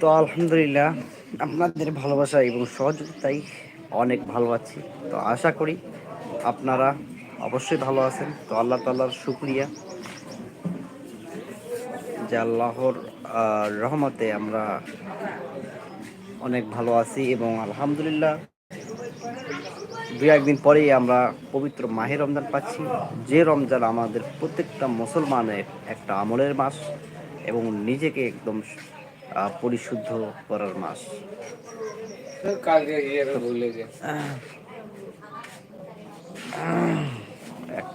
তো আলহামদুলিল্লাহ, আপনাদের ভালোবাসা এবং সহযোগিতায় অনেক ভালো আছি। তো আশা করি আপনারা অবশ্যই ভালো আছেন। তো আল্লাহ তাল্লার শুক্রিয়া। যে আল্লাহর রহমতে আমরা অনেক ভালো আছি এবং আলহামদুলিল্লাহ দু একদিন পরেই আমরা পবিত্র মাহে রমজান পাচ্ছি। যে রমজান আমাদের প্রত্যেকটা মুসলমানের একটা আমলের মাস এবং নিজেকে একদম পরিশুদ্ধ করার মাস।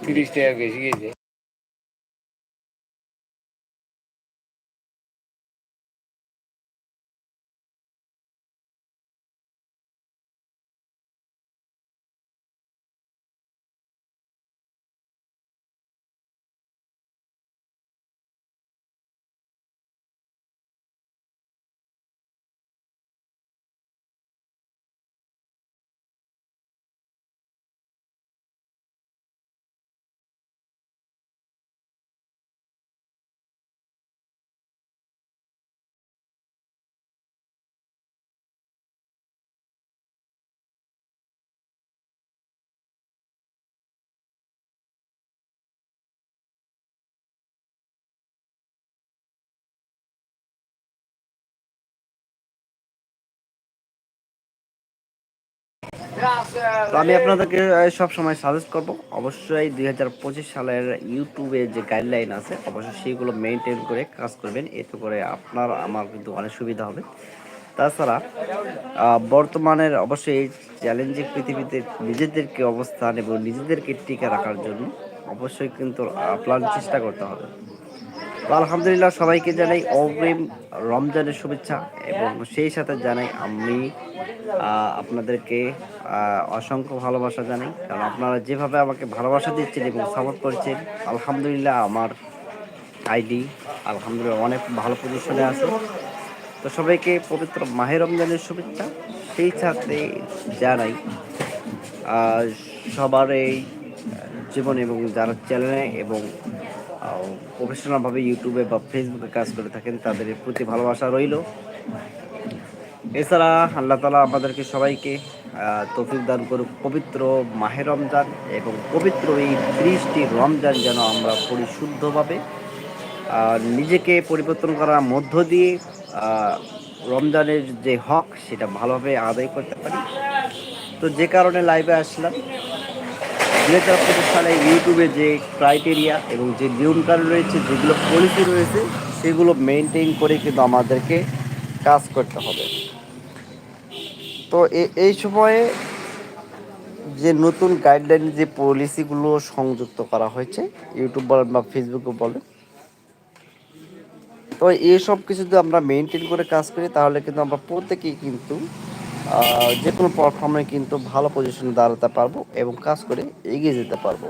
তিরিশ টাকা বেশি গেছে। তো আমি আপনাদেরকে সব সময় সাজেস্ট করব। অবশ্যই দুই হাজার পঁচিশ সালের ইউটিউবে যে গাইডলাইন আছে, অবশ্যই সেইগুলো মেনটেন করে কাজ করবেন। এতে করে আপনার, আমার কিন্তু অনেক সুবিধা হবে। তাছাড়া বর্তমানের অবশ্যই এই চ্যালেঞ্জিং পৃথিবীতে নিজেদেরকে অবস্থান এবং নিজেদেরকে টিকে রাখার জন্য অবশ্যই কিন্তু প্ল্যান চেষ্টা করতে হবে। আলহামদুলিল্লাহ সবাইকে জানাই অগ্রিম রমজানের শুভেচ্ছা এবং সেই সাথে জানাই আমি আপনাদেরকে অসংখ্য ভালোবাসা জানাই। কারণ আপনারা যেভাবে আমাকে ভালোবাসা দিচ্ছেন এবং সাপোর্ট করছেন, আলহামদুলিল্লাহ আমার আইডি আলহামদুলিল্লাহ অনেক ভালো পজিশনে আছে। তো সবাইকে পবিত্র মাহে রমজানের শুভেচ্ছা। সেই সাথে জানাই সবার এই জীবন এবং যারা চ্যানেলে এবং প্রফেশনালভাবে ইউটিউবে বা ফেসবুকে কাজ করে থাকেন, তাদের প্রতি ভালোবাসা রইল। এছাড়া আল্লাহ তালা আমাদেরকে সবাইকে তৌফিক দান করুক, পবিত্র মাহে রমজান এবং পবিত্র এই ত্রিশটি রমজান যেন আমরা পরিশুদ্ধভাবে নিজেকে পরিবর্তন করার মধ্য দিয়ে রমজানের যে হক, সেটা ভালোভাবে আদায় করতে পারি। তো যে কারণে লাইভে আসলাম। পঁচিশ সালে ইউটিউবে যে ক্রাইটেরিয়া এবং যে নিয়মকানুন রয়েছে, যেগুলো পলিসি রয়েছে, সেগুলো মেনটেন করে কিন্তু আমাদেরকে কাজ করতে হবে। তো এই সময়ে যে নতুন গাইডলাইন যে পলিসিগুলো সংযুক্ত করা হয়েছে ইউটিউব বলেন বা ফেসবুকে বলেন, তো এইসব কিছু যদি আমরা মেনটেন করে কাজ করি, তাহলে কিন্তু আমরা প্রত্যেকেই কিন্তু যে কোনো প্ল্যাটফর্মে কিন্তু ভালো পজিশনে দাঁড়াতে পারব এবং কাজ করে এগিয়ে যেতে পারব।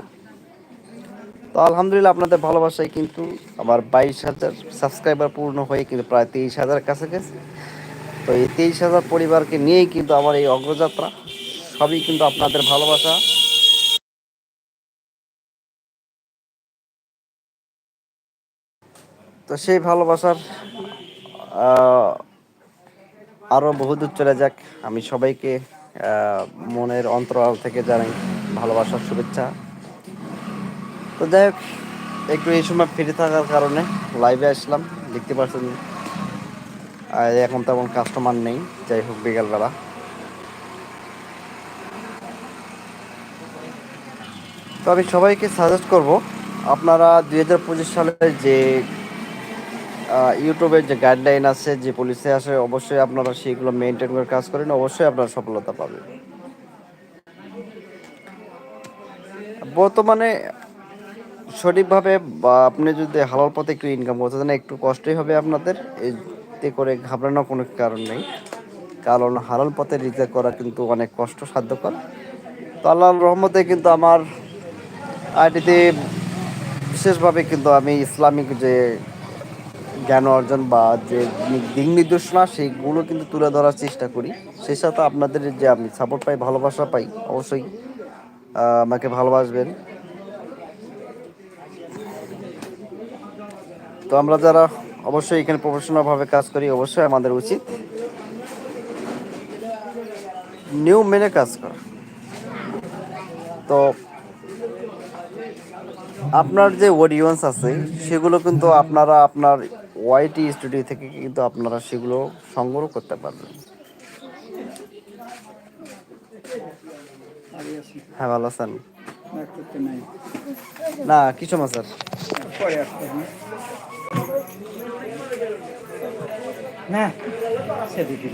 তো আলহামদুলিল্লাহ আপনাদের ভালোবাসায় কিন্তু আমার বাইশ হাজার সাবস্ক্রাইবার পূর্ণ হয়ে কিন্তু প্রায় তেইশ হাজার কাছাকাছি। তো এই তেইশ হাজার পরিবারকে নিয়েই কিন্তু আমার এই অগ্রযাত্রা। সবই কিন্তু আপনাদের ভালোবাসা। তো সেই ভালোবাসার আরও বহুদূর চলে যাক। আমি সবাইকে মনের অন্তরাল থেকে জানাই ভালোবাসার শুভেচ্ছা। তো যাই হোক, একটু এই সময় ফিরে থাকার কারণে লাইভে আসলাম, দেখতে পাচ্ছেন। এখন তেমন কাস্টমার নেই, যাই হোক বিকালবেলা। তো আমি সবাইকে সাজেস্ট করব, আপনারা দুই হাজার পঁচিশ সালের যে ইউটিউবের যে গাইডলাইন আছে, যে পলিসি আছে, অবশ্যই আপনারা সেগুলো মেনটেন করে কাজ করেন, অবশ্যই আপনারা সফলতা পাবেন। বর্তমানে সঠিকভাবে আপনি যদি হালাল পথে একটু ইনকাম করতে চান, একটু কষ্টই হবে আপনাদের। এতে করে ঘাবড়ানোর কোনো কারণ নেই। কারণ হালাল পথে রিচার্জ করা কিন্তু অনেক কষ্ট সাধ্যকর তো আল্লাহর রহমতে কিন্তু আমার আইটিতে বিশেষভাবে কিন্তু আমি ইসলামিক যে জ্ঞান অর্জন বা যে দিক নির্দেশনা, সেইগুলো কিন্তু তুলে ধরার চেষ্টা করি। সেই সাথে আপনাদের যে আমি সাপোর্ট পাই, ভালোবাসা পাই, অবশ্যই আমাকে ভালোবাসবেন। তো আমরা যারা অবশ্যই এখানে প্রফেশনালভাবে কাজ করি, অবশ্যই আমাদের উচিত নিয়ম মেনে কাজ করা। তো আপনার যে অডিয়েন্স আছে সেগুলো কিন্তু আপনারা আপনার ওয়াইটি স্টুডিও থেকে কিন্তু আপনারা সেগুলো সংগ্রহ করতে পারবেন। হ্যাঁ ভালো আছেন? না করতে নাই না সে দিদি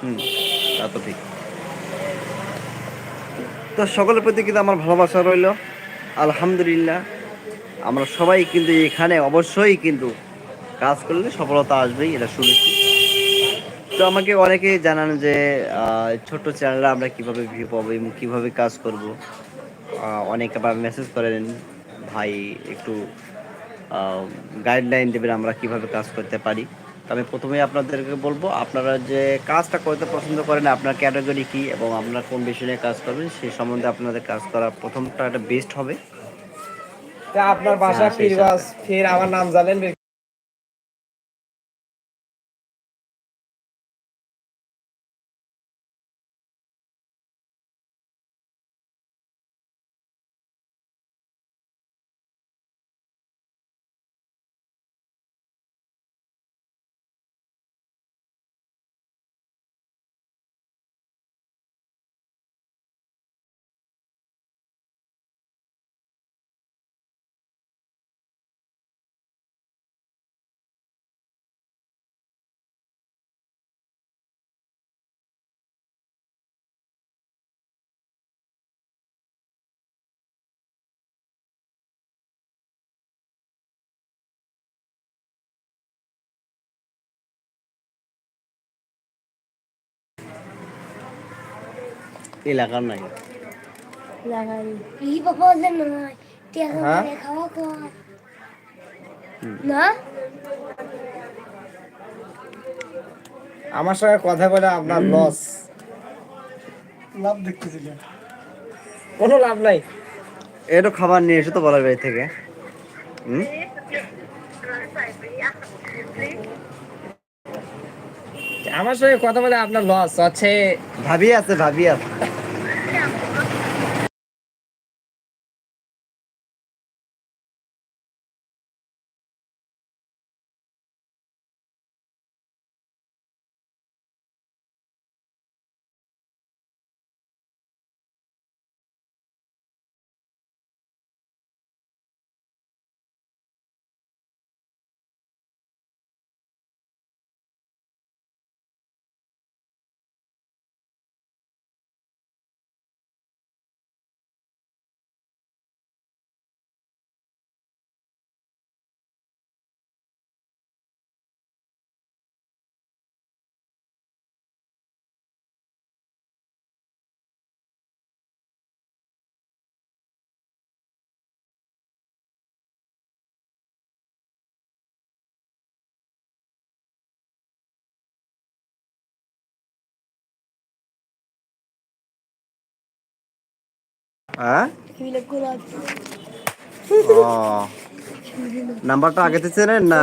হুম, তা তো ঠিক। তো সকলের প্রতি কিন্তু আমার ভালোবাসা রইল। আলহামদুলিল্লাহ, আমরা সবাই কিন্তু এখানে অবশ্যই কিন্তু কাজ করলে সফলতা আসবেই, এটা শুনেছি। তো আমাকে অনেকে জানান যে ছোট্ট চ্যানেলে আমরা কীভাবে ভিউ পাবো এবং কীভাবে কাজ করব। অনেকে আবার মেসেজ করেন, ভাই, একটু গাইডলাইন দেবেন আমরা কীভাবে কাজ করতে পারি। আমি প্রথমেই আপনাদেরকে বলব আপনারা যে কাজটা করতে পছন্দ করেন আপনার ক্যাটাগরি কি এবং আপনারা কোন বিষয় নিয়ে কাজ করবেন সেই সম্বন্ধে আপনাদের কাজ করা প্রথমটা একটা বেস্ট হবে। তা আপনার বাসা ফিরবাস সেই পীরগঞ্জ ফির আমার নাম জানেন এলাকার নাই। হ্যাঁ? করে খাওয়া খাওয়া না? আমার সঙ্গে কথা বলে আপনার লস লাভ দেখতেছিলেন কোনো লাভ নাই। একটু খাবার নিয়ে এসে তো বলার বাড়ি থেকে। হুম? আমার সঙ্গে কথা বলে আপনার লস আছে ভাবি আছে ভাবি আছে। হ্যাঁ? ও। নাম্বারটা আগে থেকে চেনেন না।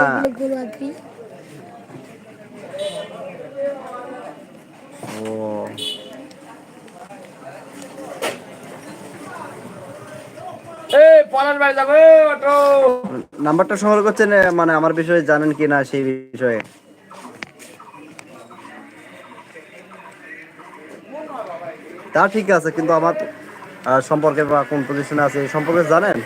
ও। নাম্বারটা সংগ্রহ করছেন মানে আমার বিষয়ে জানেন কি না সেই বিষয়ে? তা ঠিক আছে কিন্তু আমার সম্পর্কে বা কোন পজিশনে আছে এই সম্পর্কে জানেন?